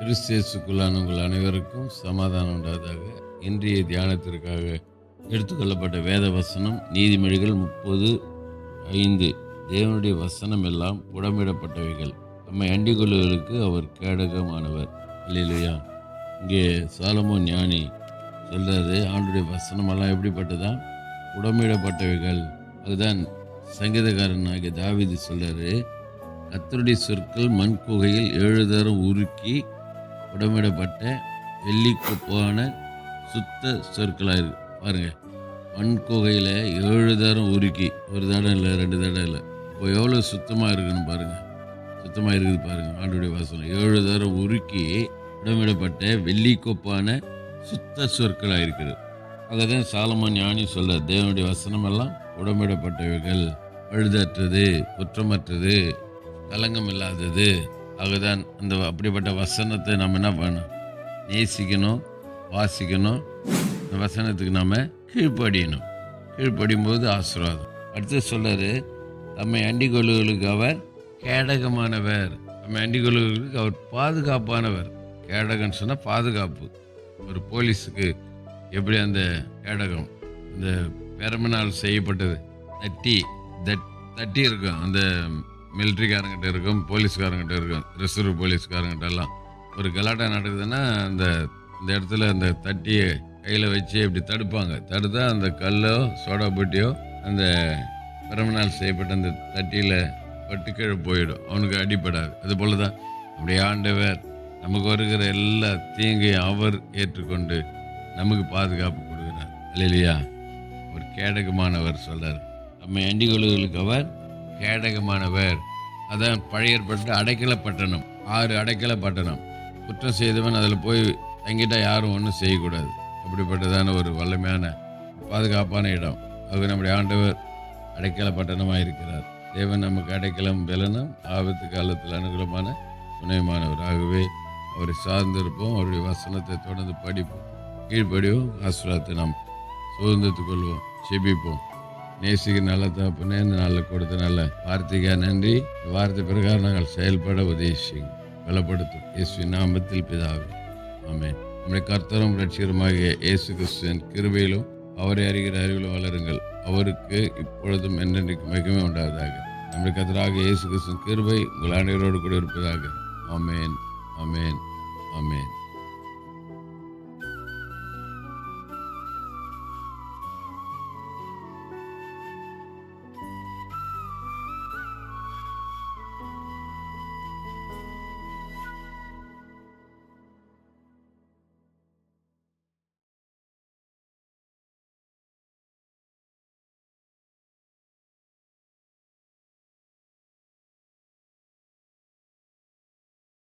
கிறிஸ்தியசுக்குள்ளான உங்கள் அனைவருக்கும் சமாதானம் உண்டாதாக இன்றைய தியானத்திற்காக எடுத்துக்கொள்ளப்பட்ட வேத வசனம் நீதிமொழிகள் முப்பது ஐந்து. தேவனுடைய வசனம் எல்லாம் உடம்பிடப்பட்டவைகள். நம்மை அண்டிக் கொள்வதற்கு அவர் கேடகமானவர். இல்லையா இங்கே சாலமோ ஞானி சொல்கிறது ஆண்டுடைய வசனமெல்லாம் எப்படிப்பட்டதா? உடம்பிடப்பட்டவைகள். அதுதான் சங்கீதக்காரன் ஆகிய தாவிதி சொல்றாரு கத்தருடைய சொற்கள் மண் குகையில் ஏழு தரம் உருக்கி புடமிடப்பட்ட வெள்ளி சுத்த சொற்களாக இருக்குது பாருங்கள் மண் குகையில் ஏழு தரம் உருக்கி ஒரு தடம் இல்லை ரெண்டு தடம் இல்லை. இப்போ எவ்வளோ சுத்தமாக இருக்குன்னு பாருங்கள் சுத்தமாக இருக்குது பாருங்கள் ஆண்டுடைய வாசனம் ஏழு தரம் உருக்கி உடமிடப்பட்ட வெள்ளிக்கொப்பான சுத்த சொற்களாக இருக்குது. அதை தான் சாலமன் ஞானி சொல்ல தேவனுடைய வசனமெல்லாம் எல்லாம் பழுதற்றது குற்றமற்றது கலங்கம் இல்லாதது அதுதான் அந்த அப்படிப்பட்ட வசனத்தை நம்ம என்ன பண்ணணும்? நேசிக்கணும் வாசிக்கணும். இந்த வசனத்துக்கு நாம் கீழ்ப்படியணும். கீழ்ப்படியும் போது ஆசீர்வாதம். அடுத்து சொல்றாரு தம்மை அண்டிக்கொள்ளுகளுக்கு அவர் கேடகமானவர். தம்மை அண்டிக்கொள்ளுகளுக்கு அவர் பாதுகாப்பானவர். கேடகம்னு சொன்னால் பாதுகாப்பு. ஒரு போலீஸுக்கு எப்படி அந்த கேடகம் இந்த பெரம்பனால் செய்யப்பட்டது? தட்டி தட் தட்டி இருக்கும் அந்த மிலிட்ரிக்காரங்கிட்ட இருக்கும் போலீஸ்காரங்கிட்ட இருக்கும் ரிசர்வ் போலீஸ்காரங்கிட்ட எல்லாம். ஒரு கலாட்டா நடக்குதுன்னா அந்த இந்த இடத்துல அந்த தட்டியை கையில் வச்சு இப்படி தடுப்பாங்க. தடுத்தா அந்த கல்லோ சோடா பொட்டியோ அந்த பெரம்பனால் செய்யப்பட்ட அந்த தட்டியில் பட்டு கீழே போயிடும். அவனுக்கு அடிப்படாது அது போல தான் அப்படியே ஆண்டவர் நமக்கு வருகிற எல்லா தீங்கையும் அவர் ஏற்றுக்கொண்டு நமக்கு பாதுகாப்பு கொடுக்கிறார். இல்லையா ஒரு கேடகமானவர் சொல்கிறார் நம்மை அண்டிகொழுகளுக்கு அவர் கேடகமானவர். அதான் பழையற்பட்டு அடைக்கல பட்டணம் ஆறு அடைக்கல பட்டணம் குற்றம் செய்தவன் அதில் போய் தங்கிட்டால் யாரும் ஒன்றும் செய்யக்கூடாது. அப்படிப்பட்டதான ஒரு வல்லமையான பாதுகாப்பான இடம். அது நம்முடைய ஆண்டவர் அடைக்கல பட்டணமாக இருக்கிறார். தேவன் நமக்கு அடைக்கலம் பலனும் ஆபத்து காலத்தில் அனுகூலமான துணைமானவர். ஆகவே அவரை சார்ந்திருப்போம். அவருடைய வசனத்தை தொடர்ந்து படிப்போம். கீழ்ப்படிவோம். ஆசீர்வாதத்தை நாம் சுதந்திரத்துக் கொள்வோம் செபிப்போம் நேசிக்கு நல்ல தகப்பனே இந்த நாளில் கொடுத்த நல்ல வார்த்தைக்கா நன்றி. வார்த்தை பிரகாரம் நாங்கள் செயல்பட உதவி செய்யும் பலப்படுத்தும். இயேசு நாமத்தில் பிதாவே. ஆமென். நம்முடைய கர்த்தரும் ரட்சிகரமாகிய இயேசு கிறிஸ்துவின் கிருபையிலும் அவரை அறிகிற அறிவிலும் வளருங்கள். அவருக்கு இப்பொழுதும் என்றென்றைக்கு மிகவும் உண்டாவதாக. நம்முடைய கர்த்தராக இயேசு கிறிஸ்துவின் கிருபை உங்கள் அனைவரோடு கூட இருப்பதாக. ஆமேன். ஆமென். ஆமென்.